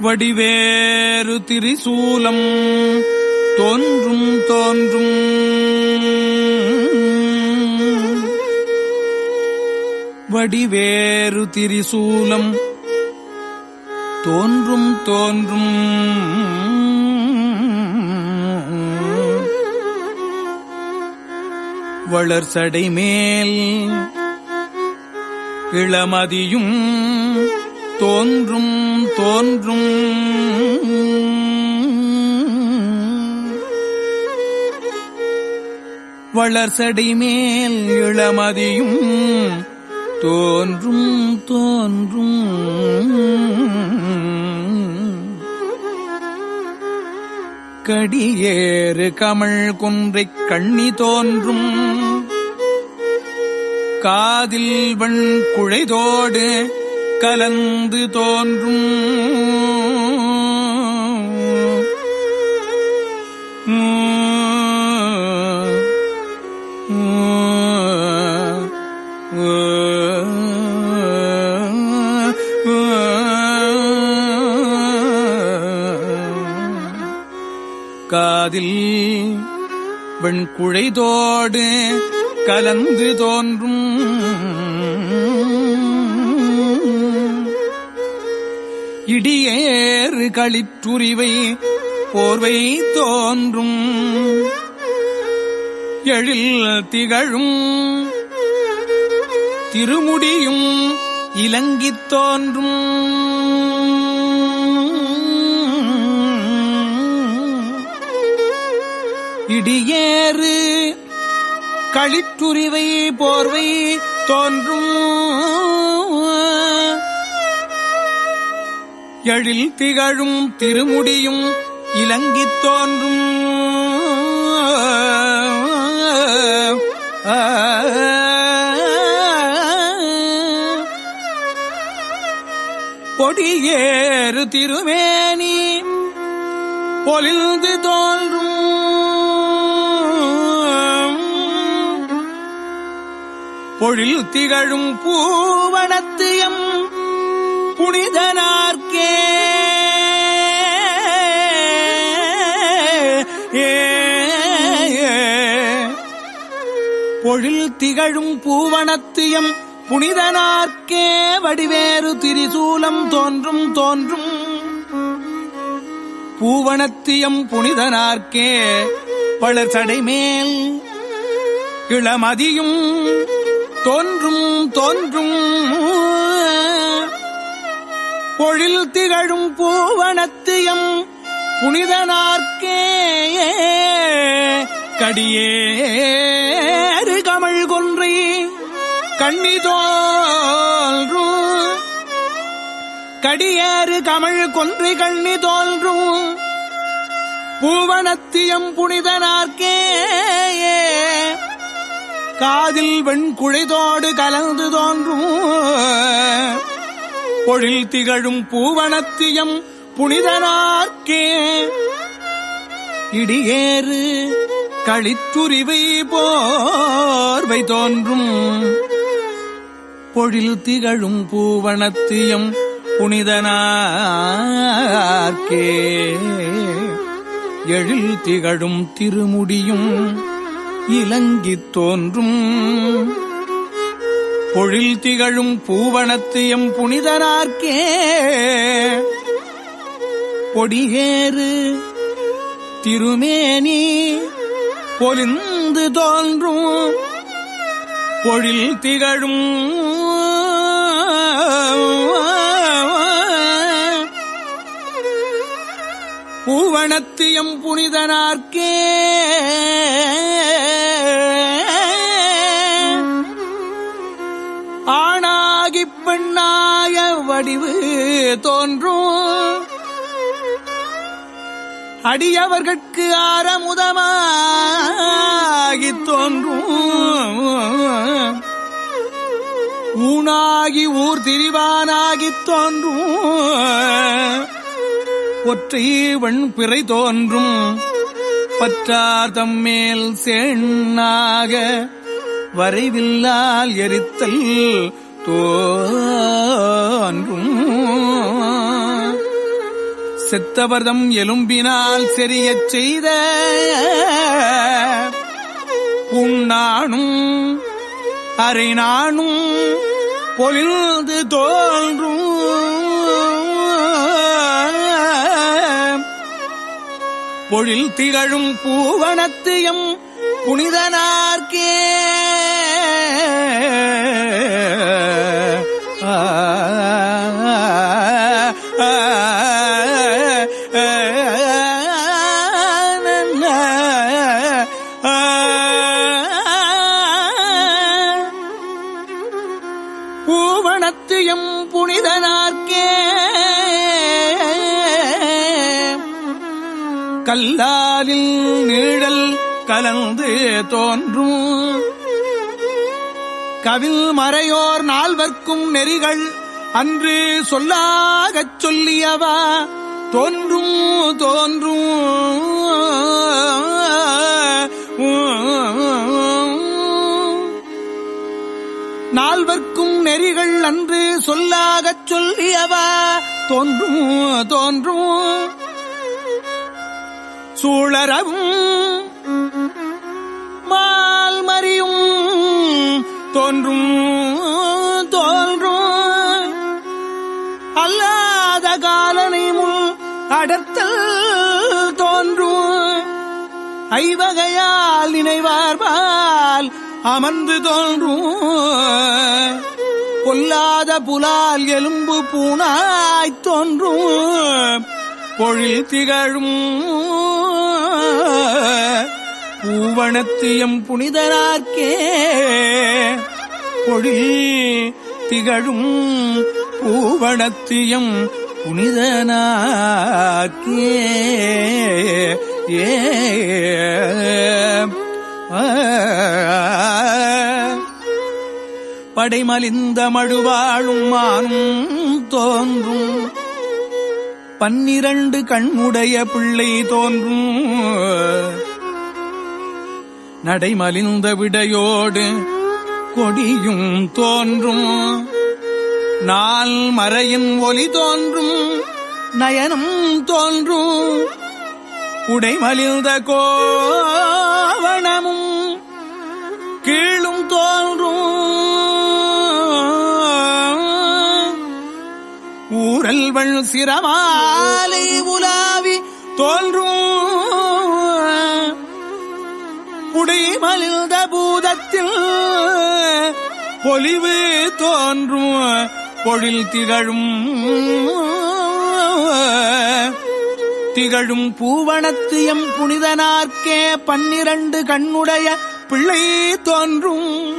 வடிவேறு திரிசூலம் தோன்றும் தோன்றும். வடிவேறு திரிசூலம் தோன்றும் தோன்றும். வளர்சடை மேல் இளமதியும் தோன்றும் தோன்றும். வளர்சடை மேல் இளமதியும் தோன்றும் தோன்றும். கடியேறு கமழ் குன்றைக் கண்ணி தோன்றும். காதில் வண் குழைதோடு கலந்து தோன்றும். காதில் வெண்குழைதோடு கலந்து தோன்றும். இடியேறு களிற்றுரிவை போர்வை தோன்றும். எழில் திகழும். திருமுடியும் இலங்கித் தோன்றும். இடியேறு களிற்றுரிவை போர்வை தோன்றும். எழில் திகழும் திருமுடியும் இலங்கித் தோன்றும். பொடியேறு திருமேனி பொலிந்து தோன்றும். பொழில் திகழும் பூவனத்தியம் புனிதனார்க்கே. பொழில் திகழும் பூவனத்தியம் புனிதனார்க்கே. வடிவேறு திரிசூலம் தோன்றும் தோன்றும். பூவனத்தியம் புனிதனார்க்கே. பழச்சடை சடைமேல் இளமதியும் தோன்றும் தோன்றும். பொழில் திகழும் பூவனத்தியம் புனிதனார்க்கே கடியேறு கமல் கொன்றை கண்ணிதோன்றும் கடியேறு கமல் கொன்றை கண்ணி தோன்றும். பூவனத்தியம் புனிதனார்க்கே காதில் வெண்குழைதோடு கலந்து தோன்றும். பொழில் திகழும் பூவனத்தியம் புனிதனார்க்கே. இடியேறு களித்துரிவை போர்வை தோன்றும். பொழில் திகழும் பூவனத்தியம் புனிதனார்க்கே. எழில் திகழும் திருமுடியும் இலங்கித் தோன்றும். பொழில் திகழும் பூவனத்து எம் புனிதனார்க்கே. பொடிகேறு திருமேனி பொலிந்து தோன்றும். பொழில் திகழும் பூவனத்து எம் புனிதனார்க்கே. வடிவு தோன்றும். அடியவர்கட்கு ஆரமுதமாகி தோன்றும். ஊனாகி ஊர் திரிவானாகி தோன்றும். ஒற்றை வண் பிறை தோன்றும். பற்றார் தம்மேல் செண்ணாக வரைவில்லால் எரித்தல் தோ தோன்றும் செத்தவர்தம் எலும்பினால் செறிய செய்த உண்ணானும் அரை நானும் பொலிந்து தோன்றும். பொழில் திகழும் பூவனத்து எம் புனிதனார்க்கே. கல்லாலில் நீழல் கலந்து தோன்றும். கவில் மறையோர் நால்வர்க்கும் நெறிகள் அன்று சொல்லாகச் சொல்லியவா? தோன்றும் தோன்றும். நால்வர்க்கும் நெறிகள் அன்று சொல்லாகச் சொல்லியவா? தோன்றும் தோன்றும். சூழரவும் மால்மறியும் தோன்றும் தோன்றும். அல்லாத காலனை முன் அடர்த்தல் தோன்றும். ஐவகையால் நினைவார்பால் அமர்ந்து தோன்றும். பொல்லாத புலால் எலும்பு பூனாய்த் தோன்றும். பொழில் திகழும். பூவணத்தியம் புனிதனார்க்கே. பொழில் திகழும் பூவணத்தியம் புனிதனார்க்கே. ஏ. படைமலிந்த மழுவாழும் மானும் தோன்றும். பன்னிரண்டு கண்ணுடைய பிள்ளை தோன்றும். நடைமலிந்த விடையோடு கொடியும் தோன்றும். நாள் மறையின் ஒலி தோன்றும் நயனம் தோன்றும். உடைமலிந்த கோவணமும் கீழும் தோன்றும். ஊரல்வள் சிரமாலை உலாவி தோன்றும். குடிமலிந்த பூதத்தில் பொலிவு தோன்றும். பொழில் திகழும். திகழும் பூவனத்து எம் புனிதனார்க்கே பன்னிரண்டு கண்ணுடைய பிள்ளை தோன்றும்.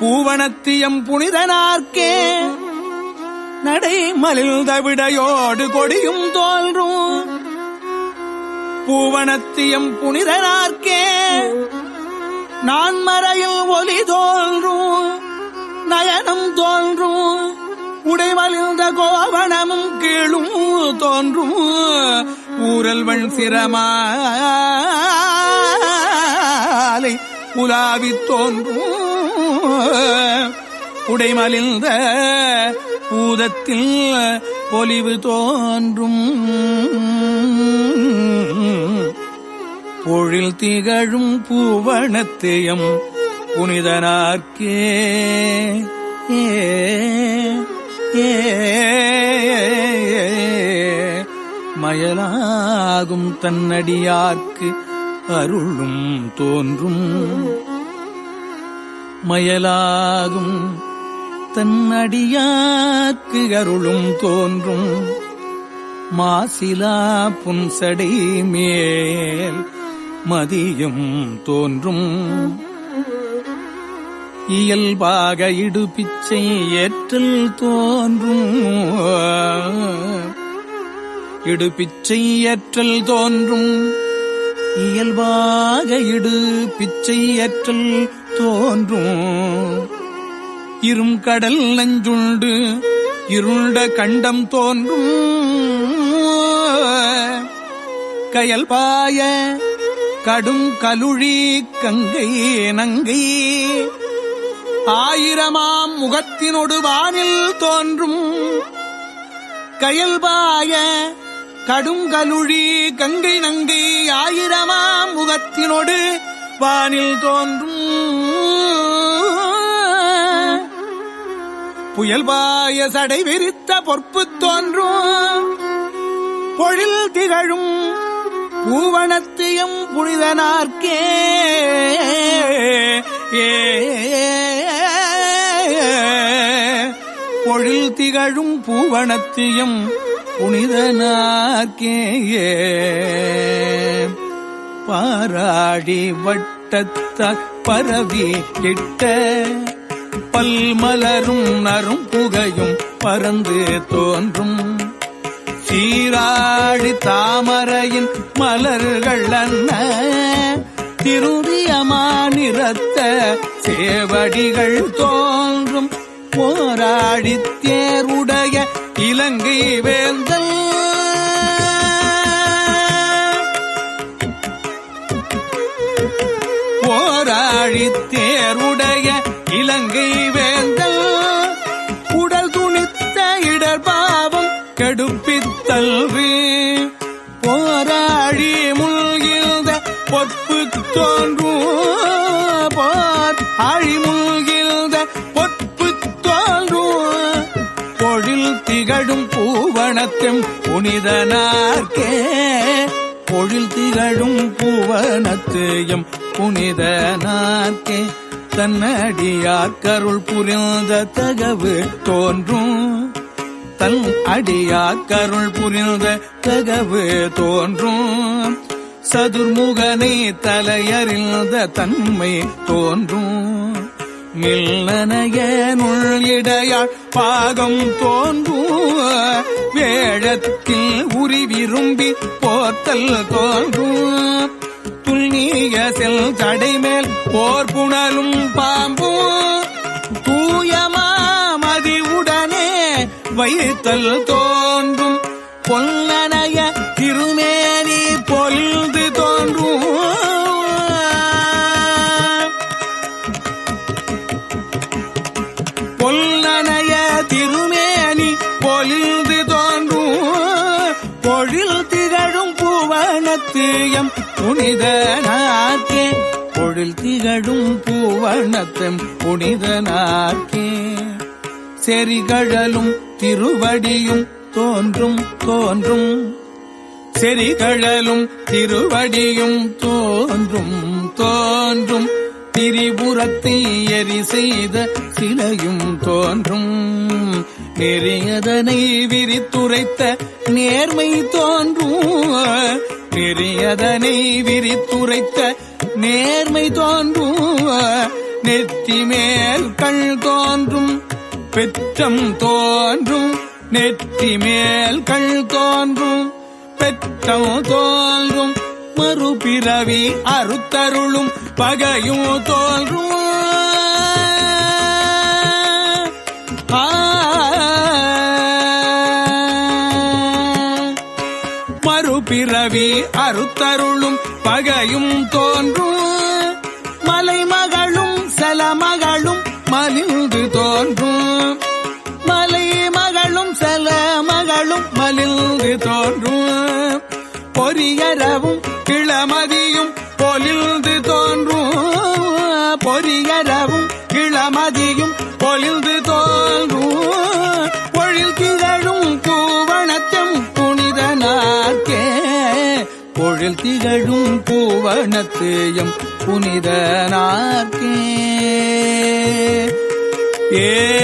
பூவனத்து எம் புனிதனார்க்கே நடைமலில் தவிடையோடு கொடியும் தோன்றும். பூவனத்தியம் புனிதனார்க்கே நான் மறையில் ஒலி தோன்றும். நயனம் தோன்றும். உடைமலிழ்ந்த கோவணமும் கீழும் தோன்றும். ஊரல்வன் சிரமாலை உலாவித் தோன்றும். உடைமலிந்த பூதத்தில் பொலிவு தோன்றும். பொழில் திகழும் பூவனத்தேயம் புனிதனார்க்கே. ஏ, மயலாகும் தன்னடியார்க்கு அருளும் தோன்றும். மயலாகும் தன்னடியார்க்கு அருளும் தோன்றும். மாசிலா புன்சடை மேல் மதியம் தோன்றும். இயல்பாக இடுபிச்சை ஏற்றல் தோன்றும். இடுபிச்சை ஏற்றல் தோன்றும். இயல்பாக இடு பிச்சை ஏற்றல் தோன்றும். இரும் கடல் நஞ்சுண்டு இருண்ட கண்டம் தோன்றும். கயல் பாய கடும் கலுழி கங்கை நங்கை. ஆயிரமாம் முகத்தினொடு வானில் தோன்றும். கயல்பாய கடுங்கலுழி கங்கை நங்கை ஆயிரமாம் முகத்தினொடு வானில் தோன்றும். புயல்பாய சடை விரித்த பொற்பு தோன்றும். பொழில் திகழும் பூவனத்தையும் புனிதனார்க்கே. ஏ. பொழில் திகழும் பூவனத்தையும் புனிதனார்க்கே. பாராடி வட்டத்தார் பரவி இட்ட பல்மலரும் நரும் புகையும் பறந்து தோன்றும். சீராடி தாமரையின் மலர்கள் அன்ன திருவியமானிறத்த சேவடிகள் தோன்றும். போராடி தேருடைய இலங்கை வேந்தல். போராடி தேருடைய இலங்கை வேந்தல் உடல் துணித்த இடர் பாவம் கெடுப்பித்தல்வி போராடி முழ்கிழ்ந்த பொற்பு தோன்றும் போர் ஆழி முழ்கிழ்ந்த பொற்பு தோன்றும் பொழில் திகழும் பூவனத்தும் புனிதனார்க்கே. பொழில் திகழும் பூவனத்தையும் புனிதனார்க்கே. தன்னடியாக்கருள் புரிந்த தகவு தோன்றும். தன் அடியாக்கருள் புரிந்த தகவு தோன்றும். சதுர்முகனை தலையறிந்த தன்மை தோன்றும். மில்லனைய இடையாள் பாகம் தோன்றும். வேழத்தில் உரி விரும்பி போத்தல் தோன்றும். நீய செல் தடைமேல் போர் புணலும் பாம்பும். தூயமாமதி உடனே வைத்தல் தோன்றும். பொல்லனைய திருமேனி பொழுது புனிதனாக்கே. பொழில் திகழும் பூவர்ணத்தம் புனிதனாக்கே. செறிகழலும் திருவடியும் தோன்றும் தோன்றும். செறிகழலும் திருவடியும் தோன்றும் தோன்றும். திரிபுரத்தை எரி செய்த சிலையும் தோன்றும். நெறியதனை விரித்துரைத்த நேர்மை தோன்றும். நெறியதனை விரித்துரைத்த நேர்மை தோன்றும். நெற்றி மேல் கண் தோன்றும் பெற்றம் தோன்றும். நெற்றி மேல் கண் தோன்றும் பெற்றம் தோன்றும். மறுபிறவி அறுத்தருளும் பகையும் தோன்றும். மறுபிறவி அறுத்தருளும் பகையும் தோன்றும். பொரியரவும் கிளமதியும் பொலிந்து தோன்றும். பொரியரவும் கிளமதியும் பொலிந்து தோன்றும். பொழில் திகழும் பூவணத்தம் புனிதனார்க்கே. பொழில் திகழும் பூவனத்தையும் புனிதனார்க்கே. ஏ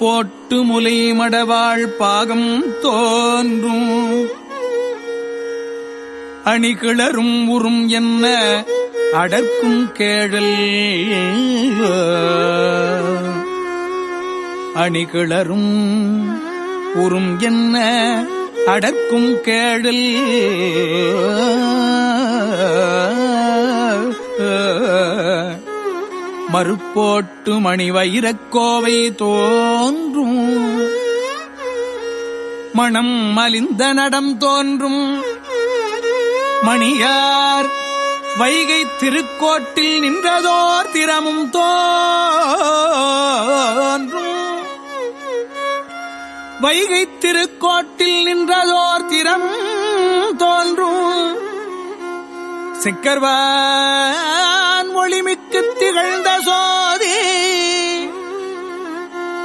போட்டு முலை மடவாள் பாகம் தோன்றும். அணிகிளரும் உறும் என்ன அடர்க்கும் கேழல். அணிகிளரும் உறும் என்ன அடர்க்கும் கேழல். Uh... மறுப்போட்டு மணி வைரக்கோவை தோன்றும். மணம் மலிந்த நடம் தோன்றும். மணியார் வைகை திருக்கோட்டில் நின்றதோர் திறமும் தோன்றும். வைகை திருக்கோட்டில் நின்றதோர் திறம் தோன்றும். சிக்கர்வா ஒளிமிக்கு திகழ்ந்த சோதி.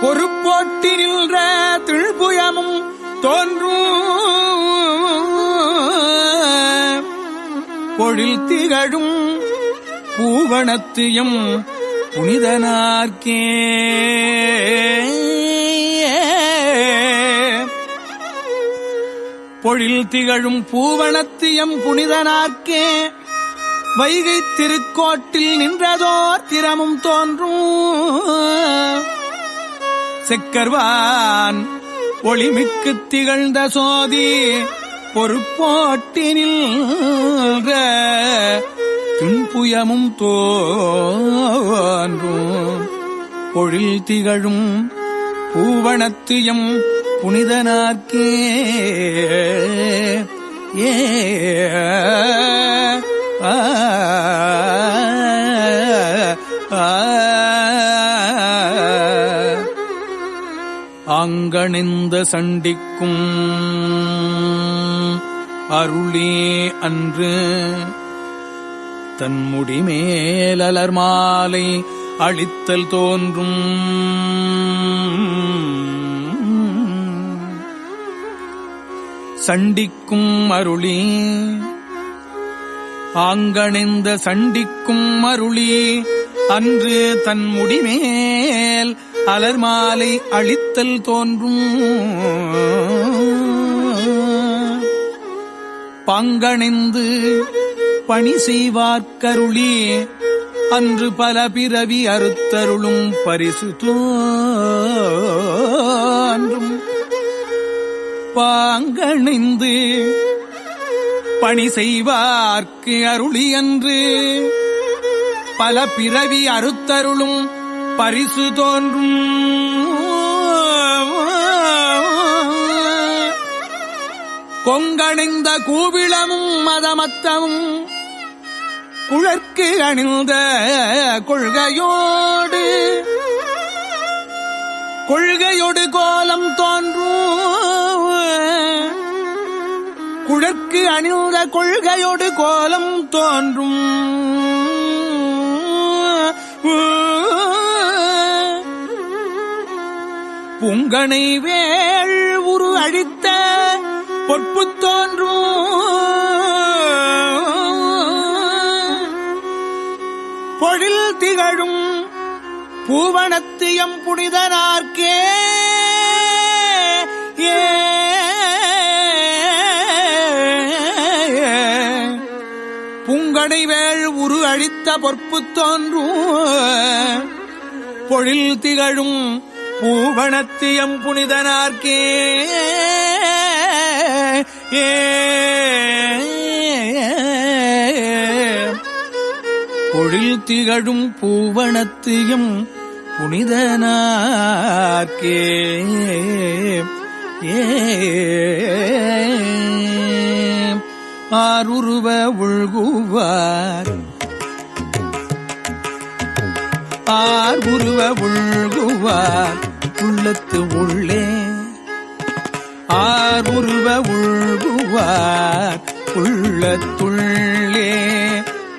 பொறுப்போட்டி நின்ற திழ்புயமும் தோன்றும். பொழில் திகழும் பூவனத்தியம் புனிதனார்க்கே. பொழில் திகழும் பூவணத்தியம் புனிதனார்க்கே. வைகை திருக்கோட்டில் நின்றதோர் திறமும் தோன்றும். செக்கர்வான் ஒளிமிக்கு திகழ்ந்த சோதி பொறுப்போட்டினில் துன்புயமும் தோன்றும். பொழில் திகழும் பூவனத்தியம் புனிதனாக்கே ஏ ஆ, அங்கணிந்த சண்டிக்கும் அருளே அன்று. தன்முடி மேலலர் மாலை அழித்தல் தோன்றும். சண்டிக்கும் அருளே ஆங்கணிந்த சண்டிக்கும் அருளி அன்று தன் முடிமேல் அலர் மாலை அழித்தல் தோன்றும். பங்கணிந்து பணி செய்வார்க்கருளி அன்று பல பிறவி அறுத்தருளும் பரிசு தோன்றும். பாங்கணிந்து பணி செய்வார்க்கு அருளியன்று. பல பிறவி அறுத்தருளும் பரிசு தோன்றும். கொங்கணிந்த கூவிளமும் மதமத்தமும் குழற்கு அணிந்த கொள்கையோடு. கொள்கையொடு கோலம் தோன்றும். குழற்கு அணிந்த கொள்கையோடு கோலம் தோன்றும். புங்கனை வேள் உரு அழித்த பொற்பு தோன்றும். பொழில் திகழும் பூவனத்தியம் புனிதனார்க்கே. ஏ. புங்கடை உரு அழித்த பொற்பு தோன்றும் பொழில் திகழும் பூவணத்தியம் புனிதனார்க்கே. ஏ. பொழில் திகழும் பூவணத்தியம் புனிதனார்க்கே. ஏ. ஆருருவ உள்குவார். ஆர் உருவ உள்குவார். உள்ளத்து உள்ளே. ஆர் உருவ உள்குவார். உள்ளத்துள்ளே.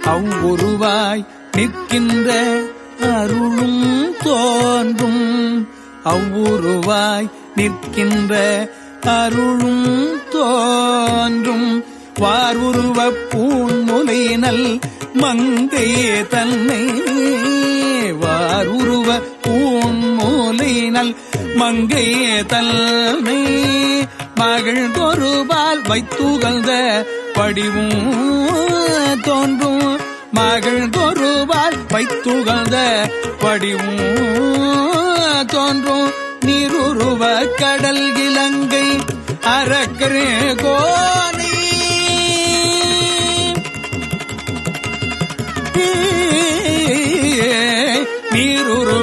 அவ்வுருவாய் நிற்கின்ற அருளும் தோன்றும். அவ்வுருவாய் நிற்கின்ற அருளும் தோன்றும் வாருருவ பூன்முலையினல் மங்கையே தன்னை. வாருருவ பூன்முலையினல் மங்கையே தன்னை. மகள் தொருபால் வைத்துகழ்ந்த படிவும் தோன்றும். மகள் தொருபால் வைத்துகழ்ந்த படிவும் தோன்றும். நீருருவ கடல் இலங்கை அரக்கரே கோனி.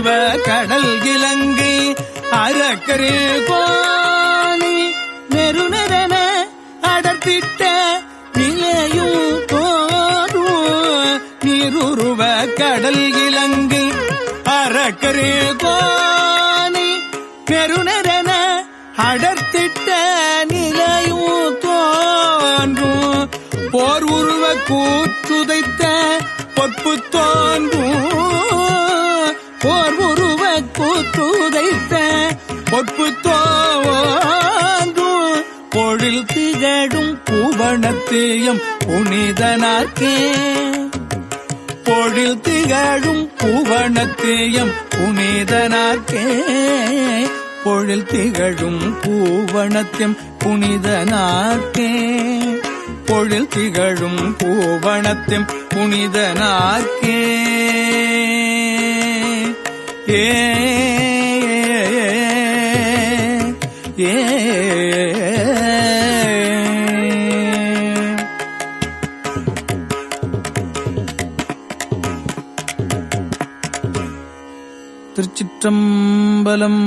நீருருவ கடல் இலங்கை அறக்கரே அரக்கரே நெருநரன அடர்த்திட்ட நிலையும் தோன்றும் நீருருவ கடல் இலங்கை அறக்கரே கோனை நெருநரன அடர்த்திட்ட நிலையும் தோன்றும் போர் உருவ கூற்றுதைத்த பொற்பு தோன்றும் புவனத்தேயம் புனிதனாக்கே பொழில் திகழும் புவனத்தேயம் புனிதனாக்கே பொழில் திகழும் பூவணத்தையும் புனிதனாக்கே பொழில் திகழும் பூவணத்தையும் புனிதனாக்கே ஏ ஏ திருச்சிற்றம்பலம்